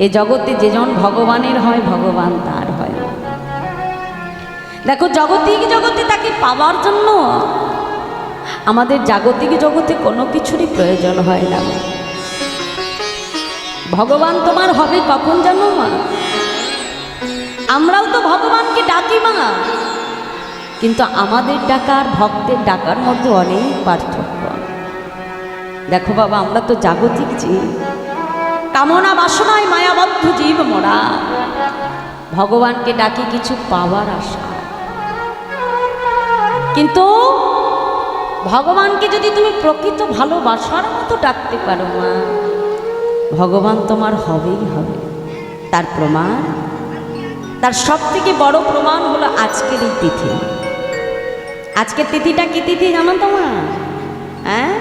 এ জগতে যেজন ভগবানের হয়, ভগবান তার হয়। দেখো, জাগতিক জগতে তাকে পাওয়ার জন্য আমাদের জাগতিক জগতে কোনো কিছুরই প্রয়োজন হয় না। ভগবান তোমার হবে কখন জানো? মা আমরাও তো ভগবানকে ডাকি মা। কিন্তু আমাদের ডাকার ভক্তের ডাকার মধ্যে অনেক পার্থক্য। দেখো বাবা, আমরা তো জাগতিক জীব। কামনা বাসনায় মায়াবদ্ধ জীব মোরা। ভগবানকে ডাকি কিছু পাওয়ার আশা। কিন্তু ভগবানকে যদি তুমি প্রকৃত ভালোবাসার মতো ডাকতে পারো মা, ভগবান তোমার হবেই হবে। তার প্রমাণ, তার সব থেকে বড় প্রমাণ হলো আজকের এই তিথি। আজকের তিথিটা কি তিথি জানো তো মা? হ্যাঁ?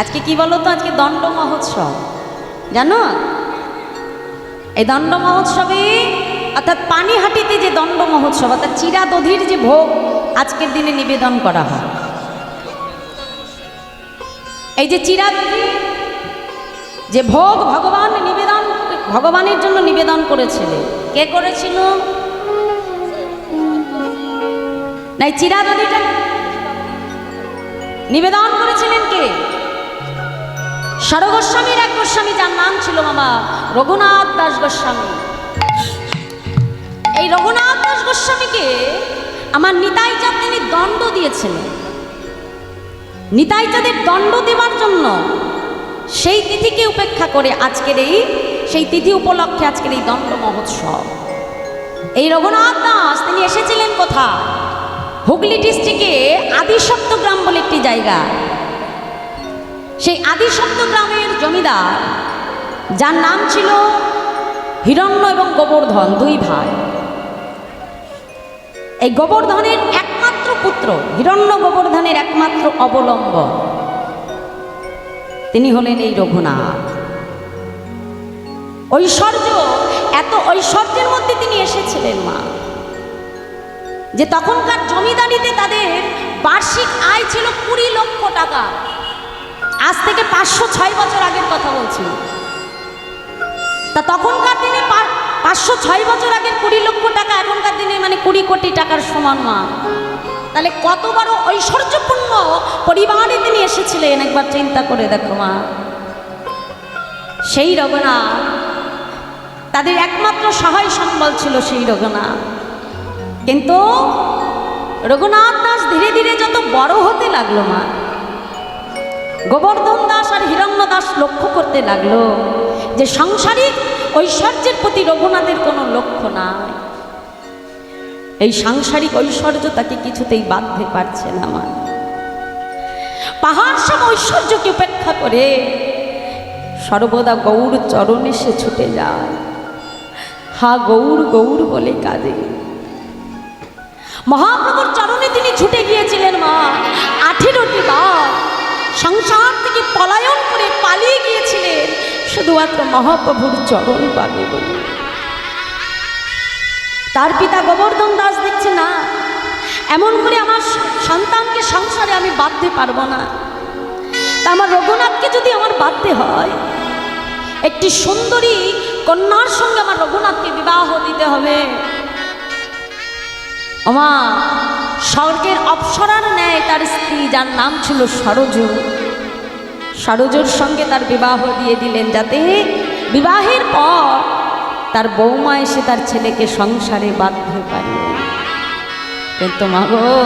আজকে কি বলো তো? আজকে দণ্ড মহোৎসব। জানো? এই দণ্ড মহোৎসবে, অর্থাৎ পানিহাটিতে যে দণ্ড মহোৎসব, অর্থাৎ চিরাদধির যে ভোগ, আজকের দিনে নিবেদন করা হয়। এই যে চিরাদধি, যে ভোগ ভগবান নিবেদন, ভগবানের জন্য নিবেদন করেছিলেন কে করেছিল? নাই চিরাদধিটা নিবেদন করেছিলেন কে? সরগোস্বামীর এক গোস্বামী, যার নাম ছিল বাবা রঘুনাথ দাস গোস্বামী। এই রঘুনাথ দাস গোস্বামীকে আমার নিতাই চাঁদ তিনি দণ্ড দিয়েছিলেন। নিতাই চাঁদের দণ্ড দেওয়ার জন্য সেই তিথিকে উপেক্ষা করে আজকের এই, সেই তিথি উপলক্ষে আজকের এই দণ্ড মহোৎসব। এই রঘুনাথ দাস, তিনি এসেছিলেন কোথায়? হুগলি ডিস্ট্রিক্টে আদিসপ্তগ্রাম বলে একটি জায়গা। সেই আদিসপ্তগ্রামের জমিদার, যার নাম ছিল হিরণ্য এবং গোবর্ধন, দুই ভাই। এই গোবর্ধনের একমাত্র পুত্র, হিরণ্য গোবর্ধনের একমাত্র অবলম্বন। তিনি হলেন এই রঘুনাথ। ঐশ্বর্য, এত ঐশ্বর্যের মধ্যে তিনি এসেছিলেন, মা। যে তখনকার জমিদারিতে তাদের বার্ষিক আয় ছিল কুড়ি লক্ষ টাকা। আজ থেকে পাঁচশো ছয় বছর আগের কথা বলছি। তা তখনকার দিনে পাঁচশো ছয় বছর আগের কুড়ি লক্ষ টাকা, এখনকার দিনে মানে কুড়ি কোটি টাকার সমান মা। তাহলে কত বড় ঐশ্বর্যপূর্ণ পরিবারে তিনি এসেছিলেন, একবার চিন্তা করে দেখো মা। সেই রঘুনাথ তাদের একমাত্র সহায় সম্বল ছিল সেই রঘুনাথ কিন্তু রঘুনাথ দাস ধীরে ধীরে যত বড় হতে লাগল মা গোবর্ধন দাস আর হিরণ্য দাস লক্ষ্য করতে লাগল যে সাংসারিক ঐশ্বর্যের প্রতি রঘুনাথের কোনো লক্ষ্য নাই। এই সাংসারিক ঐশ্বর্য তাকে কিছুতেই বাঁধতে পারছে না মা। পাহাড় সম ঐশ্বর্যকে উপেক্ষা করে সর্বদা গৌর চরণে সে ছুটে যায়। হা গৌর গৌর বলে কাঁদে। মহাপ্রভুর চরণে তিনি ছুটে গিয়েছিলেন মা। আঠেরোটি বার সংসার থেকে পলায়ন করে পালিয়ে গিয়েছিলেন শুধুমাত্র মহাপ্রভুর চরণ পাবে বলে। তার পিতা গোবর্ধন দাস দেখছে, না, এমন করে আমার সন্তানকে সংসারে আমি বাঁধতে পারব না। তা আমার রঘুনাথকে যদি আমার বাঁধতে হয়, একটি সুন্দরী কন্যার সঙ্গে আমার রঘুনাথকে বিবাহ দিতে হবে। আমা স্বর্গের অপ্সরার ন্যায় যার নাম ছিল সরজু। সরজুর সঙ্গে তার বিবাহ দিয়ে দিলেন যাতে বিবাহের পর তার বৌমা এসে তার ছেলেকে সংসারে বাঁধতে পারে কিন্তু মাগো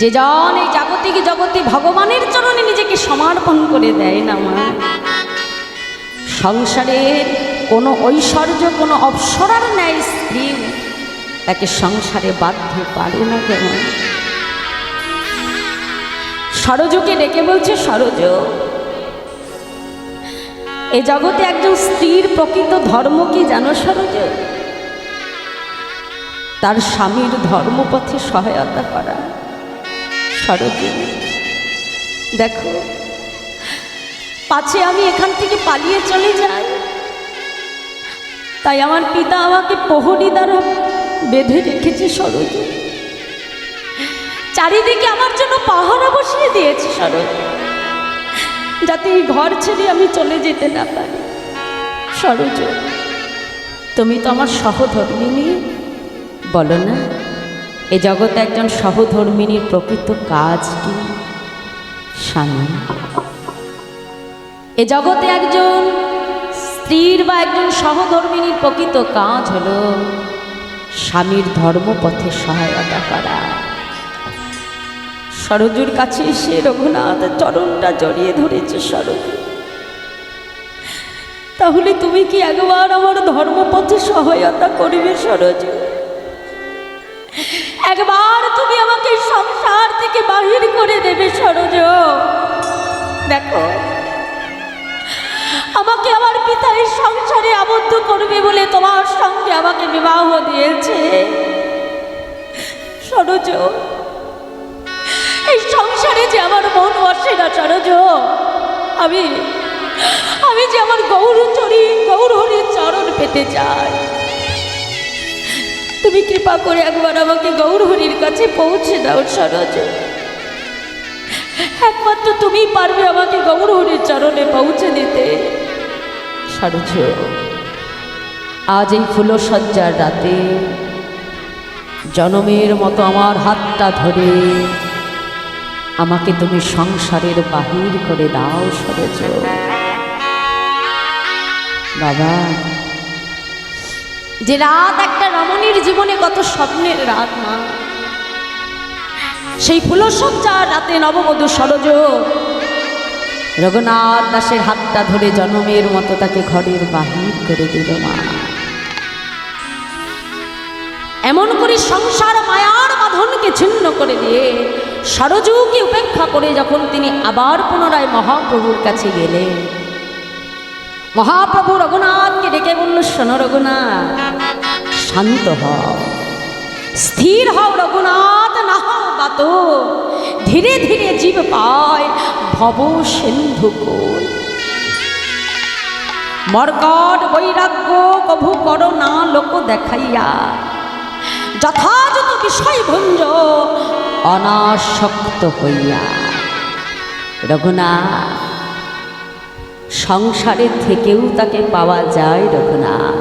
যে জন এই জাগতিক জগতে ভগবানের চরণে নিজেকে সমর্পণ করে দেয় না মা। সংসারের কোনো ঐশ্বর্য, কোনো অপ্সরার ন্যায় স্ত্রী তাকে সংসারে বাধ্য পারে না কেন? সরজুকে ডেকে বলছে, সরজ, এ জগতে একজন স্ত্রীর প্রকৃত ধর্ম কি জানো সরজ? তার স্বামীর ধর্মপথে সহায়তা করা। সরজ, দেখো, পাছে আমি এখান থেকে পালিয়ে চলে যাই। তাই আমার পিতা আমাকে প্রহরী দ্বারা বেঁধে রেখেছে সরজ। চারিদিকে আমার জন্য পাহারা বসিয়ে দিয়েছে সরজ যাতে এই ঘর ছেড়ে আমি চলে যেতে না পারি। সরোজ তুমি তো আমার সহধর্মিনী। বলো না, এ জগতে একজন সহধর্মিনীর প্রকৃত কাজ কি? স্বামী। এ জগতে একজন স্ত্রীর বা একজন সহধর্মিনীর প্রকৃত কাজ হলো স্বামীর ধর্মপথে সহায়তা করা। সরজুর কাছে এসে রঘুনাথ চরণটা জড়িয়ে ধরেছে সরজ। তাহলে তুমি কি একবার আমার ধর্মপথে সহায়তা করবে সরজ? একবার তুমি আমাকে সংসার থেকে বাহির করে দেবে সরজ। দেখো, আমাকে আমার পিতা এই সংসারে আবদ্ধ করবে বলে তোমার সঙ্গে আমাকে বিবাহ দিয়েছে। সরজ এই সংসারে যে আমার মন বসে না সরজ আমি আমি যে আমার গৌর গৌরচরী গৌরহরির চরণ পেতে চাই। তুমি কৃপা করে একবার আমাকে গৌরহরির কাছে পৌঁছে দাও সরজ একমাত্র তুমি পারবে আমাকে গৌরহরির চরণে পৌঁছে দিতে। সরজ আজ এই ফুলসজ্জার রাতে জনমের মতো আমার হাতটা ধরে আমাকে তুমি সংসারের বাহির করে দাও সরজ বাবা, যে রাত একটা রমণীর জীবনে কত স্বপ্নের রাত, মা। সেই ফুলসজ্জার রাতে নববধূ সরজ। রঘুনাথ দাসের হাতটা ধরে জনমের মতো তাকে ঘরের বাহির করে দিল, মা। এমন করে সংসার মায়ার বাঁধনকে ছিন্ন করে দিয়ে সরজুকে উপেক্ষা করে যখন তিনি আবার পুনরায় মহাপ্রভুর কাছে গেলেন। মহাপ্রভু রঘুনাথকে ডেকে বলল, শোনো রঘুনাথ, শান্ত হও, স্থির হও রঘুনাথ, না হও বাত। ধীরে ধীরে জীব পায় ভব সিন্ধু মর্কট বৈরাগ্য কভু কর না লোক দেখাইয়া। যথাযথ বিষয় ভঞ্জ অনাসক্ত হইয়া। রঘুনা সংসারের থেকেও তাকে পাওয়া যায় রঘুনাথ।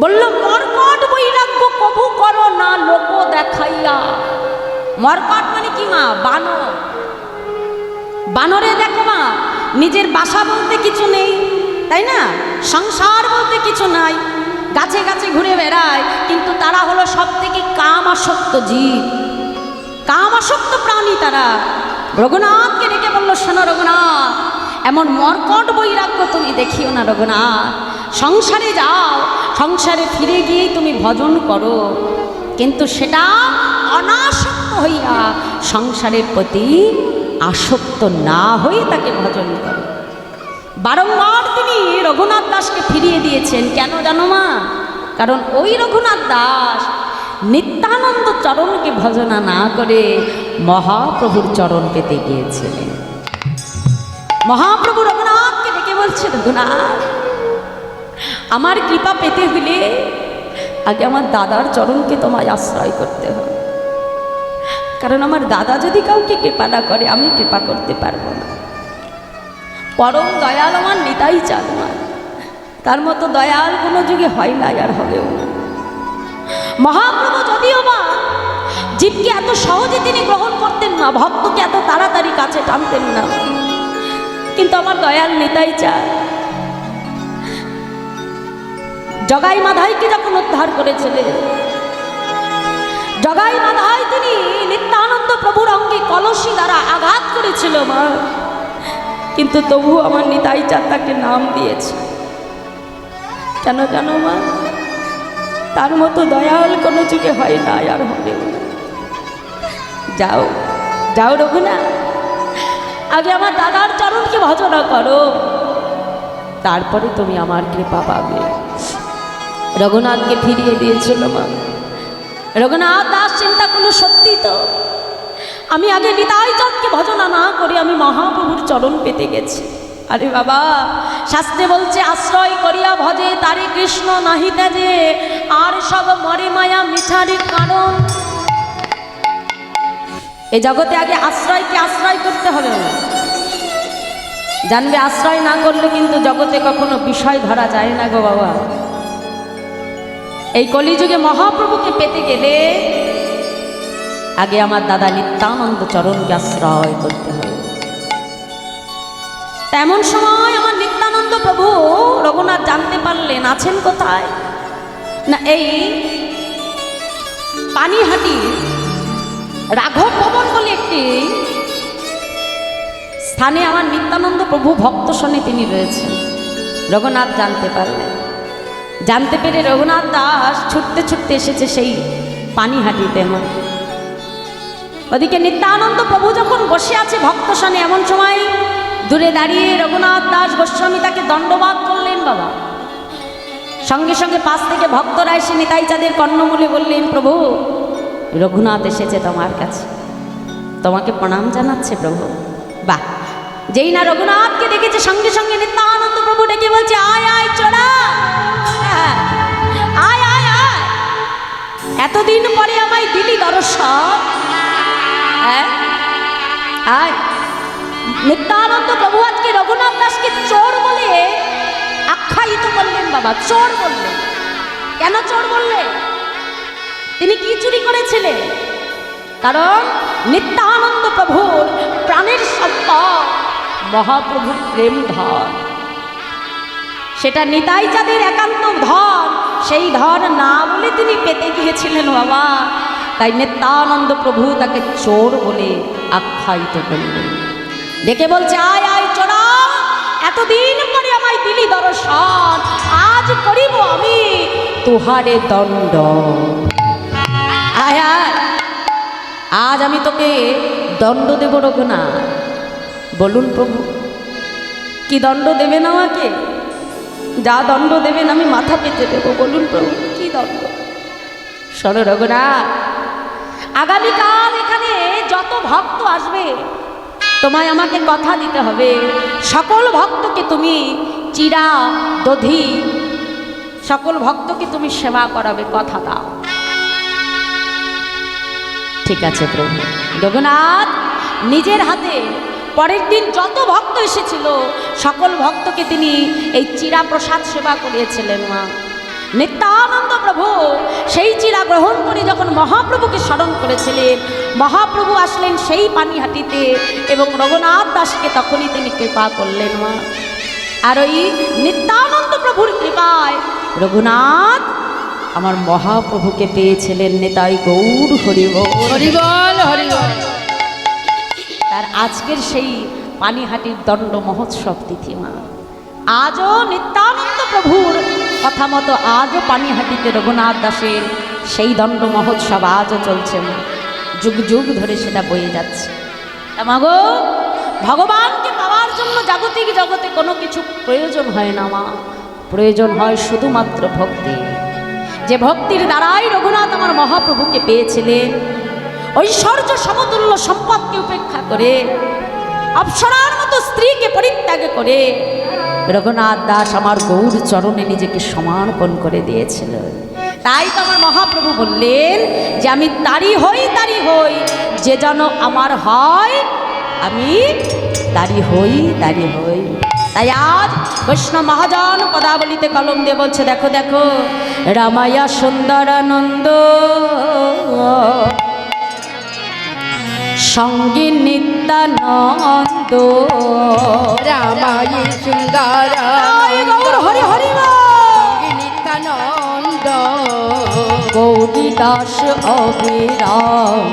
বলল, মর্কট বৈরাগ্য কবু করো না লোক দেখাইয়া। মর্কট মানে কি মা? বানর। বানরে দেখো মা, নিজের বাসা বলতে কিছু নেই, তাই না? সংসার বলতে কিছু নাই। গাছে গাছে ঘুরে বেড়ায়, কিন্তু তারা হলো সব থেকে কাম আসক্ত জীব। কাম আসক্ত প্রাণী তারা। রঘুনাথকে ডেকে বলল, শোনো রঘুনাথ, এমন মর্কট বৈরাগ্য তুমি দেখিও না রঘুনাথ। সংসারে যাও, সংসারে ফিরে গিয়েই তুমি ভজন করো। কিন্তু সেটা অনাসক্ত হইয়া সংসারের প্রতি আসক্ত না হয়ে তাকে ভজন করো। বারংবার তিনি রঘুনাথ দাসকে ফিরিয়ে দিয়েছেন। কেন জানো মা? কারণ ওই রঘুনাথ দাস নিত্যানন্দ চরণকে ভজনা না করে মহাপ্রভুর চরণ পেতে গিয়েছিলেন। মহাপ্রভু রঘুনাথকে ডেকে বলছে, রঘুনাথ, আমার কৃপা পেতে হলে আগে আমার দাদার চরণকে তোমায় আশ্রয় করতে হবে। কারণ আমার দাদা যদি কাউকে কৃপা না করে, আমি কৃপা করতে পারব না। পরম দয়াল আমার নিতাই চাল না তার মতো দয়াল কোনো যুগে হয় না আর হবেও মহাপ্রভু যদিও বা জীবকে এত সহজে তিনি গ্রহণ করতেন না, ভক্তকে এত তাড়াতাড়ি কাছে টানতেন না। কিন্তু আমার দয়াল নেতাই চায় জগাই মাধাইকে যখন উদ্ধার করেছিলেন, জগাই মাধাই তিনি নিত্যানন্দ প্রভুর অঙ্গে কলসি দ্বারা আঘাত করেছিল মা। কিন্তু তবু আমার নিতাই চাঁদ তাকে নাম দিয়েছে। কেন কেন মা? তার মতো দয়াল কোনো যুগে হয় না আর হবে যাও যাও রঘুনা। আগে আমার দাদার চরণকে ভজনা করো। তারপরে তুমি আমার কৃপা পাবে। রঘুনাথকে ফিরিয়ে দিয়েছিল মা? রঘুনাথ, দাস চিন্তা করল সত্যি তো? আমি আগে নিতাই চাঁদকে ভজনা না করে আমি মহাপ্রভুর চরণ পেতে গেছি। আরে বাবা, শাস্ত্রে বলছে, আশ্রয় করিয়া ভজে তারে কৃষ্ণ নাহি যে আর সব মরে মায়া মিছারির কারণ। এ জগতে আগে আশ্রয়কে আশ্রয় করতে হবে না। জানবে, আশ্রয় না করলে কিন্তু জগতে কখনো বিষয় ধরা যায় না গো বাবা। এই কলিযুগে মহাপ্রভুকে পেতে গেলে আগে আমার দাদা নিত্যানন্দ চরণকে আশ্রয় করতে হবে তেমন সময় আমার নিত্যানন্দ প্রভু রঘুনাথ জানতে পারলেন, আছেন কোথায়? না, এই পানিহাটি রাঘব ভবন বলে একটি স্থানে আমার নিত্যানন্দ প্রভু ভক্ত শনে তিনি রয়েছেন। রঘুনাথ জানতে পারলেন। জানতে পেরে রঘুনাথ দাস ছুটতে ছুটতে এসেছে সেই পানিহাটিতে আমার। ওদিকে নিত্যানন্দ প্রভু যখন বসে আছে ভক্ত শনে এমন সময় দূরে দাঁড়িয়ে রঘুনাথ দাস গোস্বামী তাকে দণ্ডবাদ করলেন বাবা সঙ্গে সঙ্গে পাশ থেকে ভক্তরা এসে নিতাই চাঁদের কর্ণমূলে বললেন প্রভু রঘুনাথ এসেছে তোমার কাছে তোমাকে প্রণাম জানাচ্ছে প্রভু বাহ যেই না রঘুনাথকে দেখেছে সঙ্গে সঙ্গে নিত্যানন্দ প্রভু ডেকে বলছে আয় আয় হ্যাঁ, আয় আয় আয় এতদিন পরে আমায় দিলি দর্শন হ্যাঁ আয় নিত্যানন্দ প্রভু আজকে রঘুনাথ দাসকে চোর বলে আখ্যায়িত করলেন বাবা চোর বললেন কেন চোর বললেন তিনি কি চুরি করেছিলেন? কারণ নিত্যানন্দ প্রভুর প্রাণের সম্পদ মহাপ্রভুর প্রেম ধন। সেটা নিতাই চাঁদের একান্ত ধন, সেই ধন না বলে তিনি পেতে গিয়েছিলেন বাবা। তাই নিত্যানন্দ প্রভু তাকে চোর বলে আখ্যায়িত করলেন। দেখে বলছে, আয় আয়, চোরা! এতদিন পরে আমায় দিলি দর্শন, আজ করিব আমি তুহারে দণ্ড। আয় আয়, আজ আমি তোকে দণ্ড দেব রঘুনাথ। বলুন প্রভু, কি দণ্ড দেবেন আমাকে? যা দণ্ড দেবেন আমি মাথা পেতে দেবো। বলুন প্রভু, কি দণ্ড? শোনো রঘুনাথ আগামীকাল এখানে যত ভক্ত আসবে, তোমায় আমাকে কথা দিতে হবে। সকল ভক্তকে তুমি চিরা, দধি, সকল ভক্তকে তুমি সেবা করাবে, কথা দাও। ঠিক আছে প্রভু। রঘুনাথ, নিজের হাতে পরের দিন যত ভক্ত এসেছিল, সকল ভক্তকে তিনি এই চিরা প্রসাদ সেবা করিয়েছিলেন মা। নিত্যানন্দ প্রভু সেই চিরা গ্রহণ করে যখন মহাপ্রভুকে স্মরণ করেছিলেন মহাপ্রভু আসলেন সেই পানিহাটিতে এবং রঘুনাথ দাসকে তখনই তিনি কৃপা করলেন মা। আর ওই নিত্যানন্দ প্রভুর কৃপায় রঘুনাথ আমার মহাপ্রভুকে পেয়েছিলেন নেতাই গৌর হরিব হরিবল হরিবল। তার আজকের সেই পানিহাটির দণ্ড মহোৎসব তিথিমা আজও নিত্যানন্দ প্রভুর কথা মতো আজও পানিহাটিতে রঘুনাথ দাসের সেই দণ্ড মহোৎসব আজও চলছে। যুগ যুগ ধরে সেটা বয়ে যাচ্ছে। মাগো ভগবানকে পাওয়ার জন্য জাগতিক জগতে কোনো কিছু প্রয়োজন হয় না মা। প্রয়োজন হয় শুধুমাত্র ভক্তি। যে ভক্তির দ্বারাই রঘুনাথ আমার মহাপ্রভুকে পেয়েছিলেন, ঐশ্বর্য সমতুল্য সম্পদকে উপেক্ষা করে, অপসরার মতো স্ত্রীকে পরিত্যাগ করে রঘুনাথ দাস আমার গৌর চরণে নিজেকে সমর্পণ করে দিয়েছিল। তাই তো আমার মহাপ্রভু বললেন যে আমি তারই হই তারই হই, যে যেন আমার হয়, আমি তারই হই তারই হই। তাই আজ বৈষ্ণব মহাজন পদাবলিতে কলম দিয়ে বলছে, দেখো দেখো, রামায়া সুন্দরানন্দ। সঙ্গে নিত্যানন্দ। রামায়ী সুন্দর হরি হরি নিত্যানন্দ। গৌরী দাস অবিরাম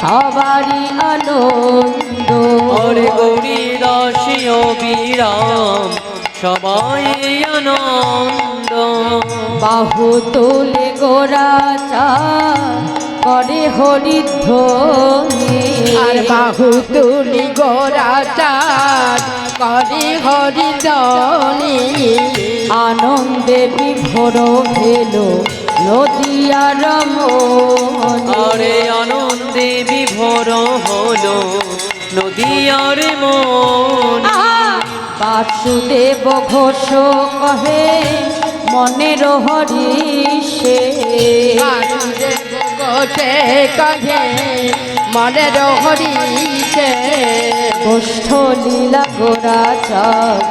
সবারই আনন্দ। হরে গৌরী দাসী বিরাম সবাই আনন্দ। বাহু তোলে গোরা চা করে হরিধ্বনি। আর বাহু তুলি গোরা চাঁদ করে হরিদনি আনন্দে বিভোর হেল নদিয়ার আরে আনন্দে বিভোর হলো নদীয়ার মন! বাসুদেব ঘোষ কহে মনের হরিষে। বাসুদেব লোটে কাঁধে মনে রহরিতে কষ্ঠ লীলা গোড়া চাপ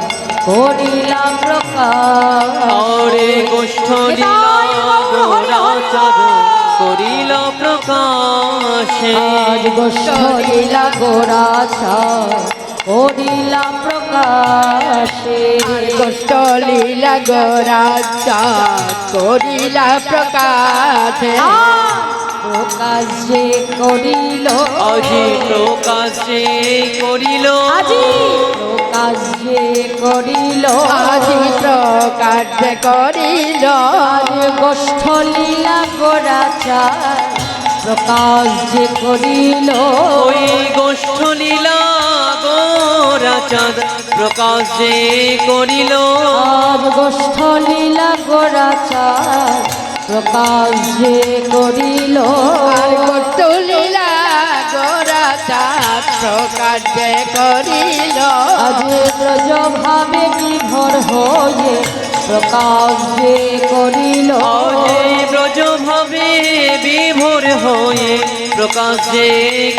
করিলাম প্রকারে কষ্ঠ লীলা গোড়া চাপ করিল প্রকাশে। গোষ্ঠ লীলা গোড়া চাপ করিলা প্রকাশে। কষ্ট লীলা গোরা করিলা প্রকাশে। প্রকাশ যে করিল। আজি প্রকাশে করিল। আজি প্রকাশ যে করিল। আজি প্রকাশ করিল। আজ গোষ্ঠ লীলা গোরাচার প্রকাশ যে করিল। ওই গোষ্ঠ লীলা গোরাচাঁদ প্রকাশে করিল। আজ গোষ্ঠ লীলা গোরাচার প্রকাশ যে করিল। আর গোষ্ঠ লীলা গোরাচা প্রকাশ করিল। আজ ব্রজ ভাবে বিভোর হয়ে প্রকাশ যে করিল। ব্রজ ভাবে বিভোর হয়ে প্রকাশে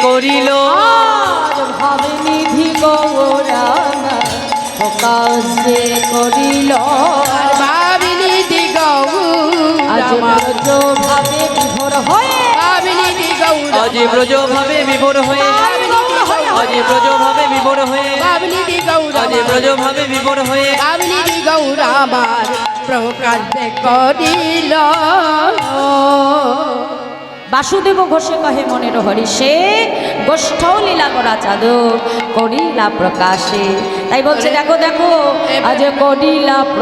করিল। আজ ভাবে নিধি গৌরাঙ্গা প্রকাশ যে করিল। আর ব্রজভাবে বিভোর হয়ে অজি ব্রজভাবে বিভোর হয়ে অজি ব্রজভাবে বিভোর হয়ে অজি ব্রজভাবে বিভোর হয়ে গৌরামার প্রকাশে করিল বাসুদেব ঘোষে কহে মনের হরিষে গোষ্ঠ লীলা করা চাদর করিলা প্রকাশে। তাই বলছে, দেখো দেখো, আজ করিলা প্র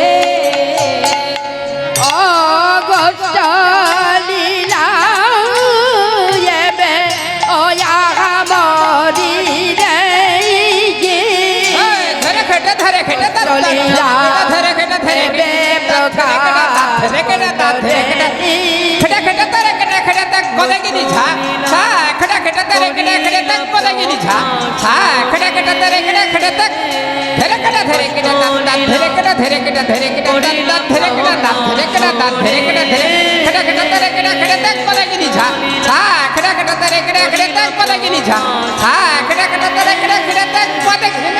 गिरी झा झा खड़ा खड़ा तेरे खड़ा खड़े तक पला गिरी झा झा खड़ा खड़ा तेरे खड़ा खड़े तक धरे खड़ा धरे खड़ा दान दान धरे खड़ा धरे खड़ा धरे खड़ा दान दान धरे खड़ा दान धरे खड़ा दान धरे खड़ा धरे खड़ा खड़ा तेरे खड़ा खड़े तक पला गिरी झा झा खड़ा खड़ा तेरे खड़ा खड़े तक पला गिरी झा झा खड़ा खड़ा तेरे खड़ा खड़े तक पला गिरी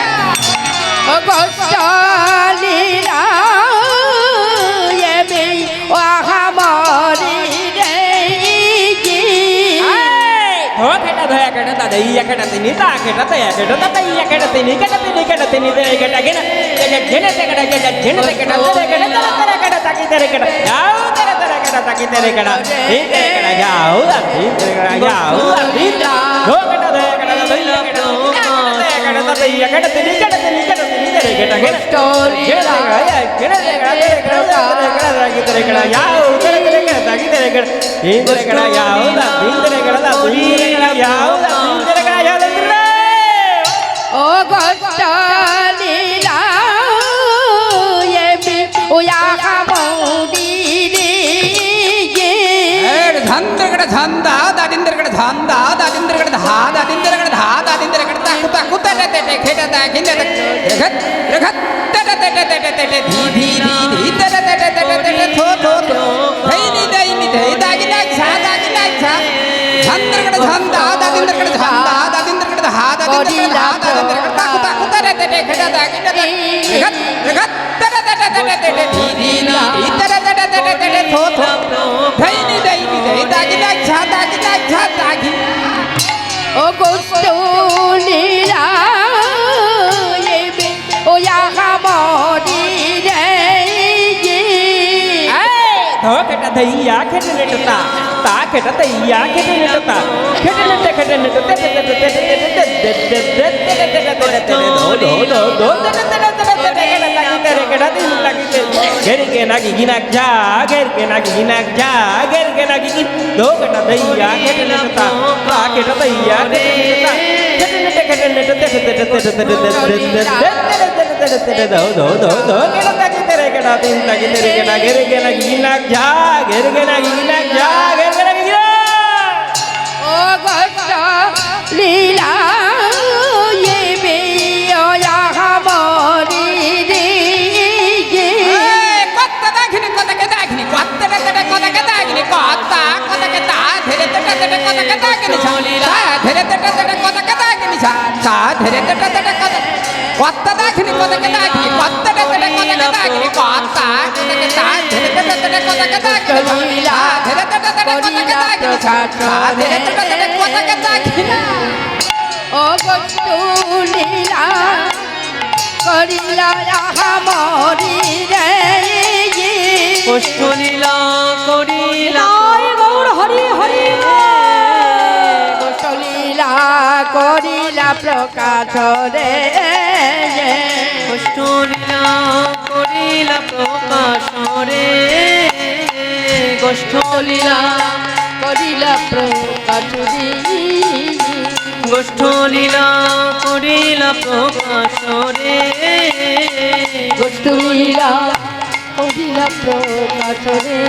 ओ बहुत चाली रा ಕಡೈಯ ಕಡತೀನಿ ತಾ ಕೆಡತ ಕೆಡತ ತೈಯ ಕಡತೀನಿ ಕೆಡತೀನಿ ಕೆಡತೀನಿ ಕೆಟ ಗಿಡ ಗೆಣತೆ ಕಡ ಗೆಡ ಗೆಣತೆ ಕೆಡ ಕೆಡ ತರ ತರ ಕಡ ತಾಕಿದ್ದಾರೆ ಕೆಡ ಯಾವ ತರ ತರ ಕಡ ತಾಕಿದ್ದಾರೆ ಕಡ ಹಿಂದೆ ಕಡ ಯಾವ ಹಿಂದೆ ಕಡ ಯಾವ ಹಿಂದೆ ಹೋ ಕಡದ ಕಡದ ತೈಯ ಕಡದ ತೈಯ ಕಡತೀನಿ ಕಡತೀನಿ ಕಡತೀನಿ ಕೆಟ ಗೆಣ ಸ್ಟೋರಿ ಗೆಣ ಗೆಣ ಗೆಣ ಗೆಣ ಗೆಣ ಯಾವ ತರ ತರ ಕಡ ತಾಕಿದ್ದಾರೆ ಕಡ ಹಿಂದೆ ಕಡ ಯಾವ ಹಿಂದೆ ಕಡ ಧಂದ ದಾದಿಂದ್ರಗಡ ಧಂದ ದಾದಿಂದ್ರಗಡ ಧಾ ದಾದಿಂದ್ರಗಡ ಧಾ ದಾದಿಂದ್ರಗಡ ತಾಕು ತಾಕು ತಟ ತಟ ಖೇಟ ತಾ ಖಿಂದ ರಘತ್ ರಘತ್ ತಟ ತಟ ತಟ ತಟ ಧೀ ಧೀ ಧೀ ಧೀ ತಟ ತಟ ತಟ ತಟ ಥೋ ಥೋ ಥೋ ಧೈ ನಿ ದೈ ನಿ ಧೈ ದಾಗಿ ನಾಗ್ ಝಾ ದಾಗಿ ನಾಗ್ ಝಾ ಧಂದ್ರಗಡ ಧಂದ ದಾದಿಂದ್ರಗಡ ಧಂದ ದಾದಿಂದ್ರಗಡ हाथ बॉडी लाभ कुत्ता कुत्ता कुत्ता रे रे रे रे रे ओ गोस्तो नीरा ये बे ओ या मोदी रे ये धो केटा धैया खेट लेटता खेटता खेटत या खेटे नटता खेटे नट खेटे नट ते ते ते ते ते ते ते ते ते ते ते ते ते ते दो दो दो दो ते ते ते ते ते ते लागी ते रे केडा दिन लागी ते घेर के नागी गिनाक जा घेर के नागी गिनाक जा घेर के नागी गि दो घटा दैया खेटे नटता का खेटा दैया खेटे नटता खेटे नट खेटे नट ते ते ते ते ते ते ते ते ते ते दो दो दो दो केडा लागी तेरे केडा दिन लागी तेरे केडा घेर के नागी गिनाक जा घेर के नागी गिनाक जा కొత్త దాకిని కొత్త దాకి కొత్త অগটুলীলা করিলা মরি রে কষ্টলীলা করিলা গৌর হরি হরি কষ্টলীলা করিলা প্রকাশ রে। গোষ্ঠলীলা করিলা প্রকাশরে। গোষ্ঠলীলা করিলা প্রকাশরে। গোষ্ঠলীলা করিলা প্রকাশরে। গোষ্ঠলীলা করিলা প্রকাশরে।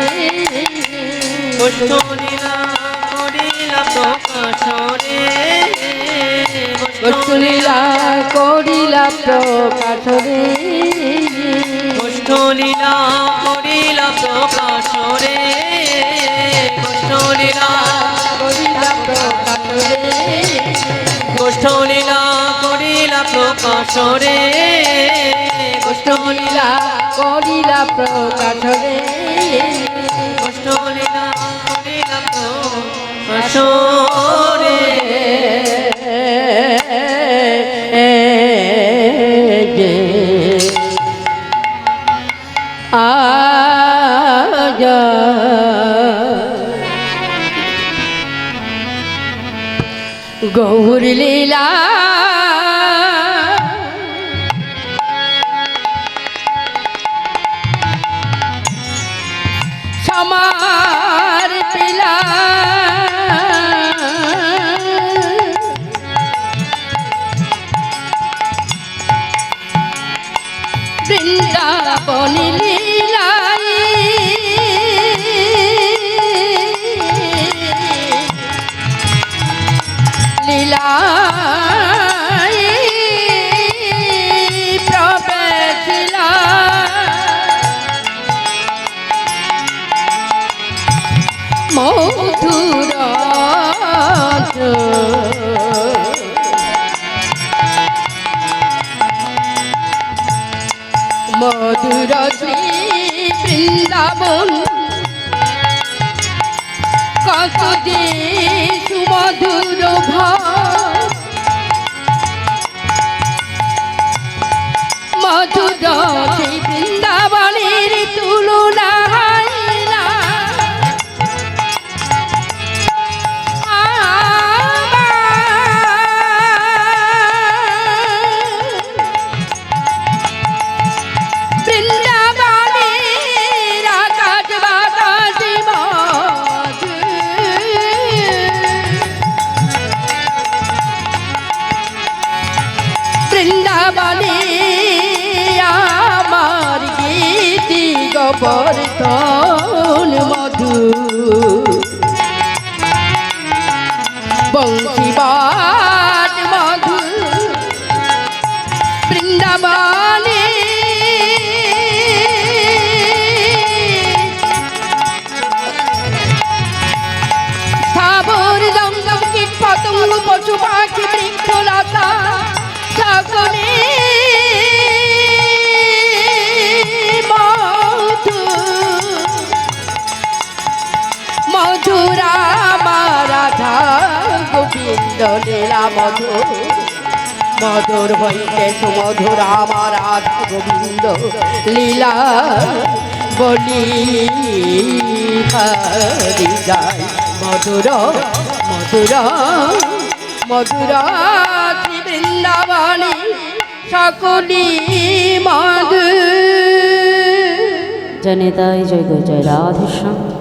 গোষ্ঠলীলা করিলা প্রকাশরে। রে গোষ্ঠলীলা করিলা প্রকাশ রে গোষ্ঠলীলা করিলা প্রকাশ রে গোষ্ঠলীলা করিলা প্রকাশ রে গোষ্ঠলীলা করিলা প্রকাশ রে গোষ্ঠলীলা করিলা প্রকাশ রে গোষ্ঠলীলা করিলা প্রকাশ রে গৌর লীলা। সমার পিলা বৃন্দাবন মধুর শ্রী বৃন্দাবন কত যে সুমধুর মধুর শ্রী বৃন্দাবনের পতঙ্গ পশু পাখি বৃক্ষলতা সকলে মধু, মধুরা হইতে সুমধুর আমার গোবিন্দ লীলা বলি, হরি যায়। মধুর মধুর মধুর বৃন্দাবনী সকলি মধু জয় নেতাই জয় গো জয় রাধেশ্যাম।